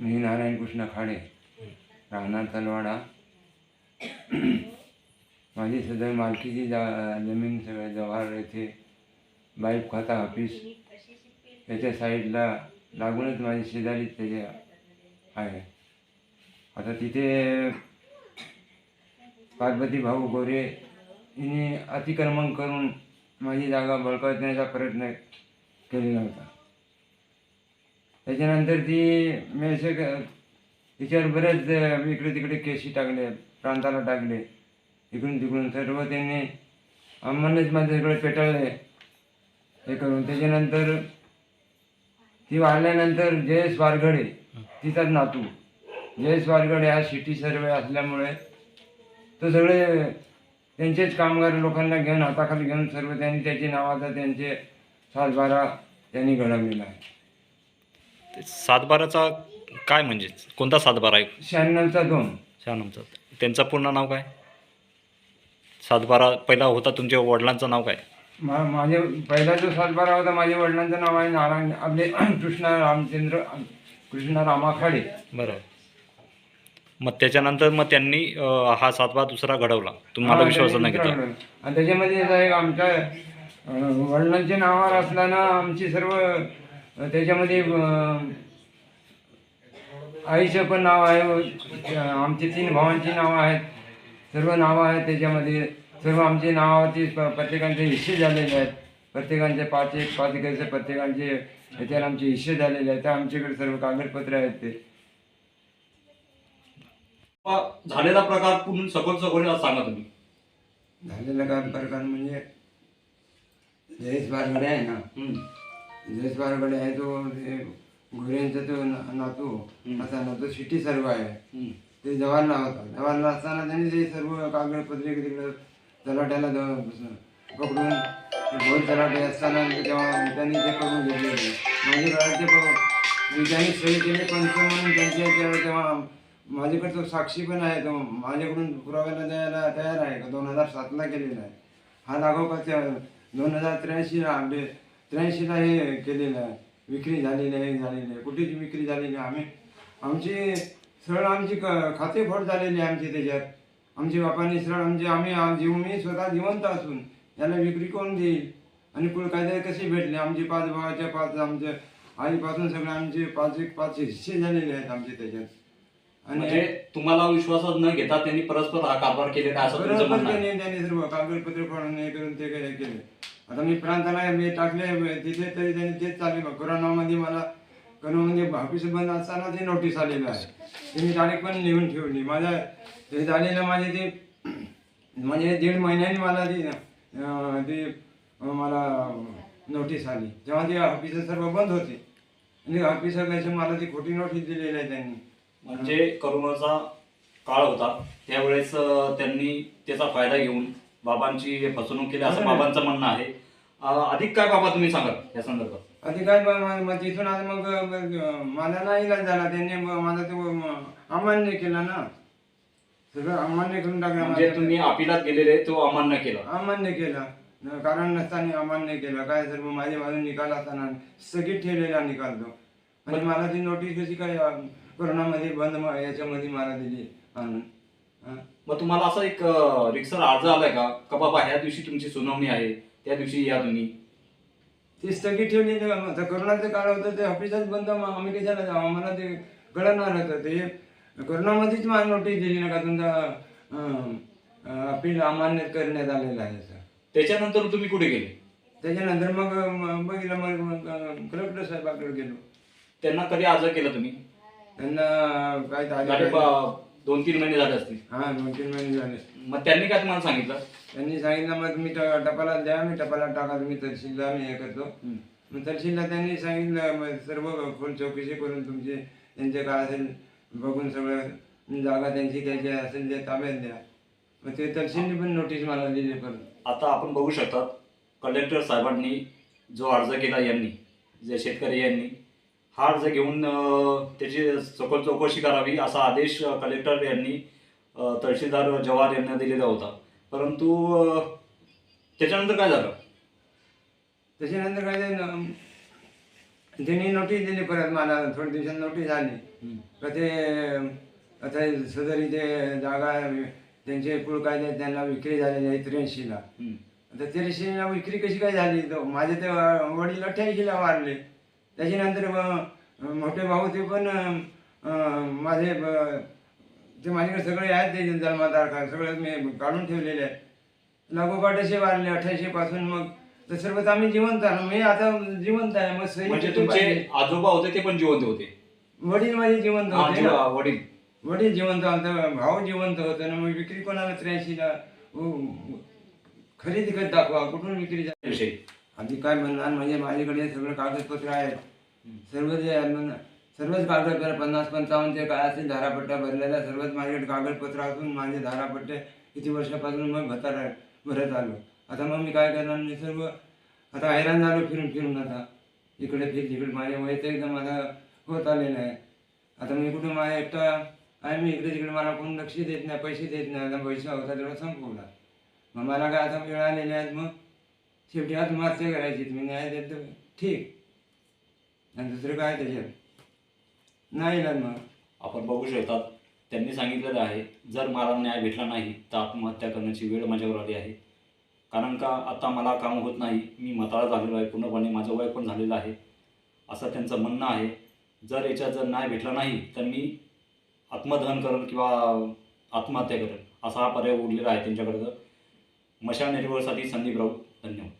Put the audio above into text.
मी नारायण कृष्ण खाडे राहणार तलवाडा. माझी सदर मालकीची जा जमीन सगळ्या जव्हार येथे बाईप खाता ऑफिस. त्याच्या साईडला लागूनच माझी शेजारी त्याचे आहे. आता तिथे पार्वती भाऊ गोरे हिने अतिक्रमण करून माझी जागा बळकावण्याचा प्रयत्न केलेला होता. त्याच्यानंतर ती मी असे तिच्यावर बरेच इकडे तिकडे केशी टाकले प्रांताला टाकले. इकडून तिकडून सर्व त्यांनी आम्हालाच माझ्या सगळे पेटाळले हे करून त्याच्यानंतर ती वाढल्यानंतर जयेश वारगडे तिचाच नातू. जयेश वारगडे हा सिटी सर्वे असल्यामुळे तो सगळे त्यांचेच कामगार लोकांना घेऊन हाताखाली घेऊन सर्व त्यांनी त्याची नावाचा त्यांचे सातबारा त्यांनी घडवलेला आहे. ते सातबाराचा काय म्हणजे? कोणता सातबारा आहे शहाण्णवचा दोन. शहानमचा त्यांचं पूर्ण नाव काय? सातबारा पहिला होता तुमच्या वडिलांचं नाव काय? मा माझे पहिला जो सातबारा होता माझ्या वडिलांचं नाव आहे नारायण आपले कृष्णा रामचंद्र कृष्णा रामाखाडे. बरं. मग त्याच्यानंतर मग त्यांनी अं, हा सातबारा दुसरा घडवला. तुम्हाला विश्वास नाही घेतला. आणि त्याच्यामध्ये आमच्या अं, वडिलांच्या नावावर असताना आमची सर्व त्याच्यामध्ये आईचं पण नाव आहे. आमचे तीन भावांची नावं आहेत. सर्व नावं आहेत त्याच्यामध्ये. सर्व आमचे नावावरती प- प्रत्येकांचे हिस्से झालेले आहेत. प्रत्येकांचे पाच एक पाच एकाचे प्रत्येकांचे याच्यावर आमचे हिस्से झालेले आहेत. तर आमच्याकडे सर्व कागदपत्र आहेत ते. झालेला प्रकार पूर्ण सखोल सखोल सांगा तुम्ही. झालेला का प्रकार म्हणजे जयेश बारगडे आहे ना. जयेश बारगडे आहे तो ते गुरेंचा तो ना- नातू. असा नातू सिटी सर्व आहे. ते जवाहरला होता. जवाहरला असताना त्यांनी ते सर्व कागदपत्रे तिकडे तलाट्याला पकडून भोर तलाटे असताना तेव्हा त्यांनी ते करून घेतले माझे घराचे त्यांनी सही केले पंच म्हणून त्यांच्या त्या- तेव्हा माझ्याकडे तो साक्षी पण आहे. तो माझ्याकडून पुराव्याला द्यायला तयार आहे का? दोन हजार सातला केलेला आहे. हा दाखव दोन हजार त्र्याऐंशीला आंबे त्र्याऐंशीला हे केलेलं आहे. विक्री झालेली आहे हे झालेली आहे. कुठेच विक्री झालेली आहे? आम्ही आमची सरळ आमची क खाते फोड झालेली आहे आमची त्याच्यात. आमच्या बापांनी सरळ आमचे आम्ही आ- जीव मी स्वतः जिवंत असून याला विक्री कोण देईल? आणि पुढे कायदे कसे भेटले? आमचे पाच भावाच्या पाच आमच्या आईपासून सगळे आमचे पाच एक पाच हिस्से झालेले आहेत आमचे त्याच्यात. म्हणजे आणि तुम्हाला विश्वासात न घेता त्यांनी परस्पर हा कारभार केलेला आहे असं तुमचं बरोबर म्हणणं आहे. त्यांनी त्यांनी सर्व कागदपत्र फाडून हे करून ते काय केले. आता मी प्रांताला मी टाकले तिथे तरी त्यांनी तेच चालू कोरोनामध्ये मला कोरोनामध्ये ऑफिस बंद असताना ते नोटीस आलेलं आहे. त्यांनी तारीख पण लिहून ठेवली. माझ्या ते झालेलं माझे ते म्हणजे दीड महिन्याने मला ती ते मला नोटीस आली. तेव्हा ते ऑफिस सर्व बंद होते. आणि ऑफिसर मला ती खोटी नोटीस दिलेली आहे त्यांनी. म्हणजे करोनाचा काळ होता. त्यावेळेस त्यांनी त्याचा फायदा घेऊन बाबांची फसवणूक केली असं. बाबांचं म्हणणं आहे. अधिक काय बाबा तुम्ही सांगा या संदर्भात? आधी काय मग तिथून आज मग मला नाही इलाज झाला त्यांनी माझा ते अमान्य केलं ना. सगळं अमान्य करून टाकलं म्हणजे माझं. तुम्ही अपिलात गेलेले तो अमान्य केला. अमान्य केलं. न- कारण नसताना अमान्य केलं. काय सर्व माझ्या बाजून निकाल असताना स्थगित ठेवलेला निकाल तो. आणि मला ती नोटीस कशी काय अं, कोरोनामध्ये बंद म- याच्यामध्ये मला दिली. आणून. मग तुम्हाला असा एक रिक्सर अर्ज आलाय का? का बाबा ह्या दिवशी तुमची सुनावणी आहे त्या दिवशी या तुम्ही? ती स्थगित ठेवली कोरोनाचं काळ होतं ते ऑफिसच बंद मग आम्ही कशाला जाऊ आम्हाला ते कळणार होतं. ते कोरोनामध्येच मला नोटीस दिली ना का तुमचा अपील अमान्य करण्यात आलेलं आहे असं त्याच्यानंतर तुम्ही कुठे गेले? त्याच्यानंतर मग बघितलं मग कलेक्टर साहेबाकडे गेलो. त्यांना कधी अर्ज केला तुम्ही? त्यांना काय दोन तीन महिने झाले असतील. हा दोन तीन महिने झाले. मग त्यांनी काय तुम्हाला सांगितलं? त्यांनी सांगितलं मग तुम्ही ट- टपाला द्या मी टपाला टाका तुम्ही तहसीलला मी हे करतो. मग तहसीलला त्यांनी सांगितलं मग सर्व खोल चौकशी करून तुमचे त्यांचे काय असेल बघून सगळं जागा त्यांची त्याची असेल ते ताब्यात द्या. मग ते तहसीलने पण नोटीस मला दिली परत आता आपण बघू शकतात कलेक्टर साहेबांनी जो अर्ज केला यांनी जे शेतकरी यांनी हा अर्ज घेऊन त्याची सखोल चौकशी करावी असा आदेश कलेक्टर यांनी तहसीलदार जवाहर यांना दिलेला होता. परंतु त्याच्यानंतर काय झालं? त्याच्यानंतर काय न- त्यांनी नोटीस दिली परत मला थोड्या दिवसांनी नोटीस आली. का ते आता सदरी ते जागा त्यांचे कुळ कायदे त्यांना विक्री झालेली आहे त्र्याऐंशीला. आता त्र्याऐंशीला विक्री कशी काय झाली? तर माझे ते वडील अठ्ठ्याऐंशीला वारले. त्याच्यानंतर मोठे भाऊ ते पण माझे ते माझ्याकडे सगळे आहेत ते जन्मदार का सगळे मी काढून ठेवलेले आहेत. लागोपाठ असे वारले अठ्ठ्याऐंशी पासून मग तर सर्वच आम्ही जिवंत आहे मी आता जिवंत आहे मग सही म्हणजे तुमचे? आजोबा होते ते पण जिवंत होते? वडील माझे जिवंत होते. वडील. वडील जिवंत होता भाऊ जिवंत होता ना मग विक्री कोणाला त्र्याऐंशीला? खरेदी करत दाखवा कुठून विक्री झाली? विषय. आधी काय म्हणणार म्हणजे माझ्याकडे सगळं कागदपत्र आहेत. सर्व जे आहे ना, सर्वच कागदपत्र पन्नास पंचावन्न ते काय असेल धारापट्ट्या भरलेल्या सर्वच माझ्याकडे कागदपत्र असून माझे धारापट्टे किती वर्षापासून मग भरता भरत आलो. आता मग मी काय करणार? मी सर्व आता हैराण झालो फिरून फिरून आता. इकडे फिर तिकडे माझ्या वय तर एकदम आता होत आलेलं आहे. आता मी कुठं माझ्या एकटा आहे मी इकडे तिकडे मला कोण लक्ष देत नाही पैसे देत नाही आता पैसे होता तेवढा संपवला. मग मला काय आता मिळालेलं आहेत मग? शेवटी आत्महत्या करायची तुम्ही न्याय देत तर ठीक. आणि दुसरं काय त्याच्यात? नाही ना मग. आपण बघू शकतात. त्यांनी सांगितलेलं आहे जर मला न्याय भेटला नाही तर आत्महत्या करण्याची वेळ माझ्यावर आली आहे. कारण का आता मला काम होत नाही मी मताळा झालेलो आहे पूर्णपणे माझं वय पण झालेलं आहे. असं त्यांचं म्हणणं आहे. जर याच्यात जर न्याय भेटला नाही तर मी आत्मदहन करेन किंवा आत्महत्या करेन. असा हा पर्याय उरलेला आहे त्यांच्याकडं. मशाल नेटवर्कसाठी संदीप राऊत धन्यवाद.